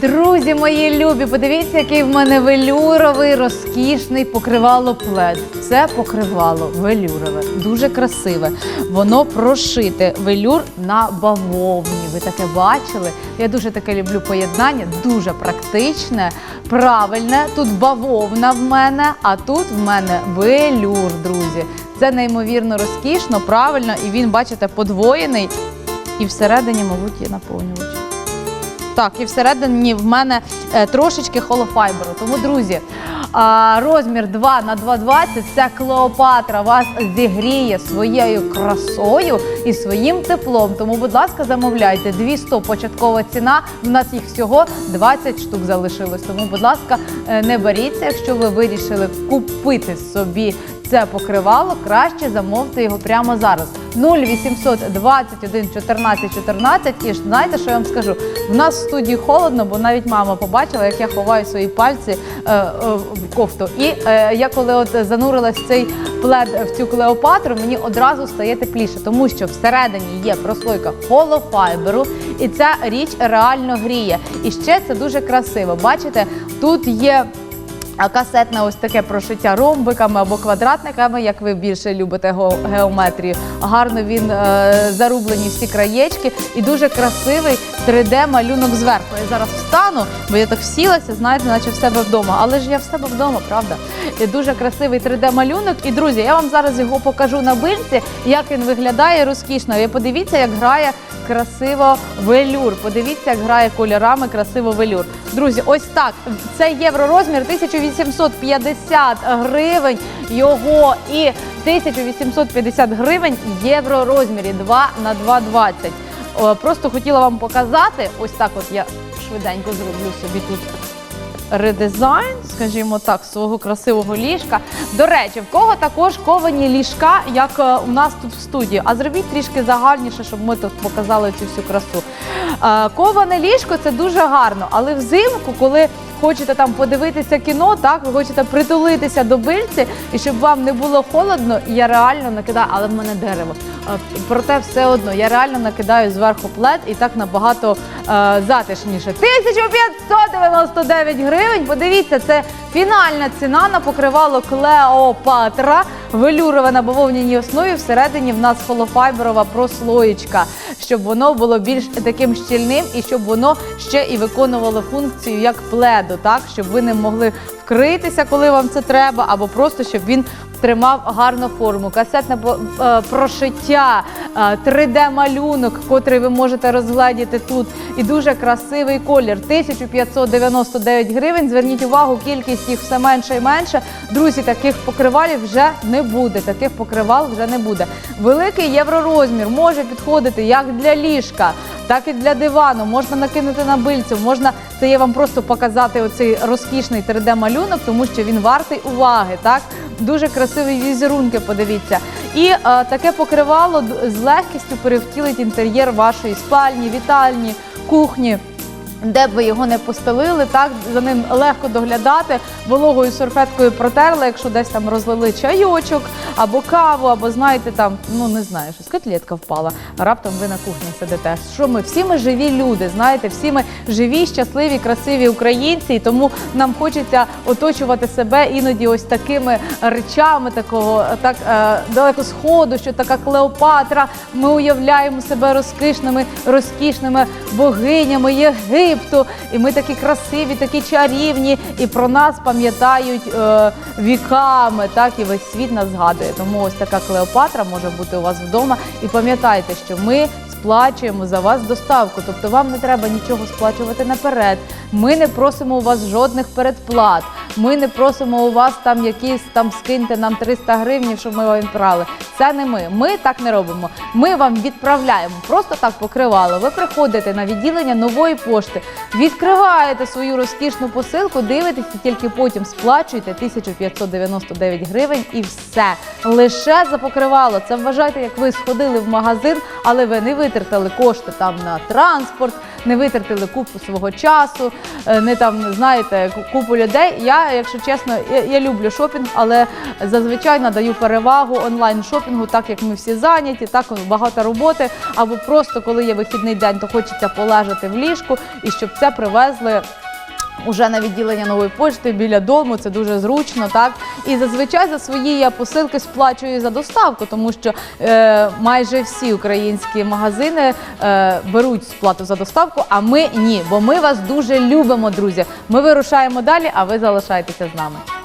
Друзі мої любі, подивіться, який в мене велюровий розкішний покривало плед. Це покривало велюрове, дуже красиве. Воно прошите. Велюр на бавовні. Ви таке бачили? Я дуже таке люблю поєднання, дуже практичне, правильне. Тут бавовна в мене, а тут в мене велюр, друзі. Це неймовірно розкішно, правильно, і він, бачите, подвоєний. І всередині, мабуть, є наповнювач. Так, і всередині в мене е, трошечки холофайберу. Тому, друзі, розмір 2 на 2,20 це Клеопатра вас зігріє своєю красою і своїм теплом. Тому, будь ласка, замовляйте 200 початкова ціна. У нас їх всього 20 штук залишилось. Тому, будь ласка, е, не боріться, якщо ви вирішили купити собі це покривало, краще замовте його прямо зараз. 0800 21 14 14. І знаєте, що я вам скажу? В нас в студії холодно, бо навіть мама побачила, як я ховаю свої пальці е, е, в кофту. І е, я коли от занурилась в цей плед в цю клеопатру, мені одразу стає тепліше, тому що всередині є прослойка холофайберу, і ця річ реально гріє. І ще це дуже красиво. Бачите, тут є. А касетне ось таке прошиття ромбиками або квадратниками, як ви більше любите геометрію. Гарно він е, зарублені всі краєчки і дуже красивий 3D-малюнок зверху. Я зараз встану, бо я так всілася, знаєте, наче в себе вдома. Але ж я в себе вдома, правда? І дуже красивий 3D-малюнок. І друзі, я вам зараз його покажу на бильці, як він виглядає розкішно. І подивіться, як грає красиво велюр. Подивіться, як грає кольорами красиво велюр. Друзі, ось так. Це євророзмір 1850 гривень. Його і 1850 гривень євророзмірі 2 на 2,20. Просто хотіла вам показати. Ось так. От я швиденько зроблю собі тут редизайн, скажімо так, свого красивого ліжка. До речі, в кого також ковані ліжка, як е, у нас тут в студії. А зробіть трішки загальніше, щоб ми тут показали цю всю красу. Е, Коване ліжко це дуже гарно, але взимку, коли хочете там подивитися кіно, так ви хочете притулитися до бильці, і щоб вам не було холодно, я реально накидаю, але в мене дерево. Е, Проте все одно я реально накидаю зверху плед і так набагато е, затишніше. 1599 гривень. Подивіться, це фінальна ціна на покривало Клеопатра. Велюрове на бавовняній основі. Всередині в нас холофайберова прослоєчка, щоб воно було більш таким щільним і щоб воно ще і виконувало функцію як пледу, так? Щоб ви не могли вкритися, коли вам це треба, або просто щоб він тримав гарну форму. Касетне е, прошиття, 3D-малюнок, котрий ви можете розгледіти тут. І дуже красивий колір. 1599 гривень. Зверніть увагу, кількість їх все менше і менше. Друзі, таких покривалів вже не буде. Таких покривал вже не буде. Великий євророзмір може підходити як для ліжка, так і для дивану. Можна накинути на бильцю, можна це я вам просто показати оцей розкішний 3D-малюнок, тому що він вартий уваги. Так дуже красиві візерунки. Подивіться, і е, таке покривало з легкістю перевтілить інтер'єр вашої спальні, вітальні, кухні. Де б ви його не постелили, так за ним легко доглядати, вологою серфеткою протерли, якщо десь там розлили чайочок або каву, або знаєте, там ну не знаю, щось котлетка впала. Раптом ви на кухні сидите. Що ми всі ми живі люди, знаєте, всі ми живі, щасливі, красиві українці, і тому нам хочеться оточувати себе іноді ось такими речами, такого так е, далеко сходу, що така Клеопатра. Ми уявляємо себе розкішними, розкішними богинями Єгипту, і ми такі красиві, такі чарівні, і про нас пам'ятають е, віками. Так і весь світ нас згадує. Тому ось така Клеопатра може бути у вас вдома. І пам'ятайте, що ми сплачуємо за вас доставку, тобто вам не треба нічого сплачувати наперед. Ми не просимо у вас жодних передплат. Ми не просимо у вас там якісь там скиньте нам 300 гривень, щоб ми вам відправили. Це не ми. Ми так не робимо. Ми вам відправляємо просто так покривало. Ви приходите на відділення нової пошти, відкриваєте свою розкішну посилку, дивитесь і тільки потім сплачуєте 1599 гривень і все. Лише за покривало. Це вважайте, як ви сходили в магазин, але ви не витратили кошти там на транспорт, не витратили купу свого часу, е, не там знаєте купу людей. Я, якщо чесно, я, я люблю шопінг, але зазвичай надаю перевагу онлайн шопінгу, так як ми всі зайняті, так багато роботи. Або просто коли є вихідний день, то хочеться полежати в ліжку і щоб це привезли. Уже на відділення нової пошти біля дому, це дуже зручно, так і зазвичай за свої я посилки сплачую за доставку, тому що е, майже всі українські магазини е, беруть сплату за доставку, а ми ні, бо ми вас дуже любимо, друзі. Ми вирушаємо далі, а ви залишайтеся з нами.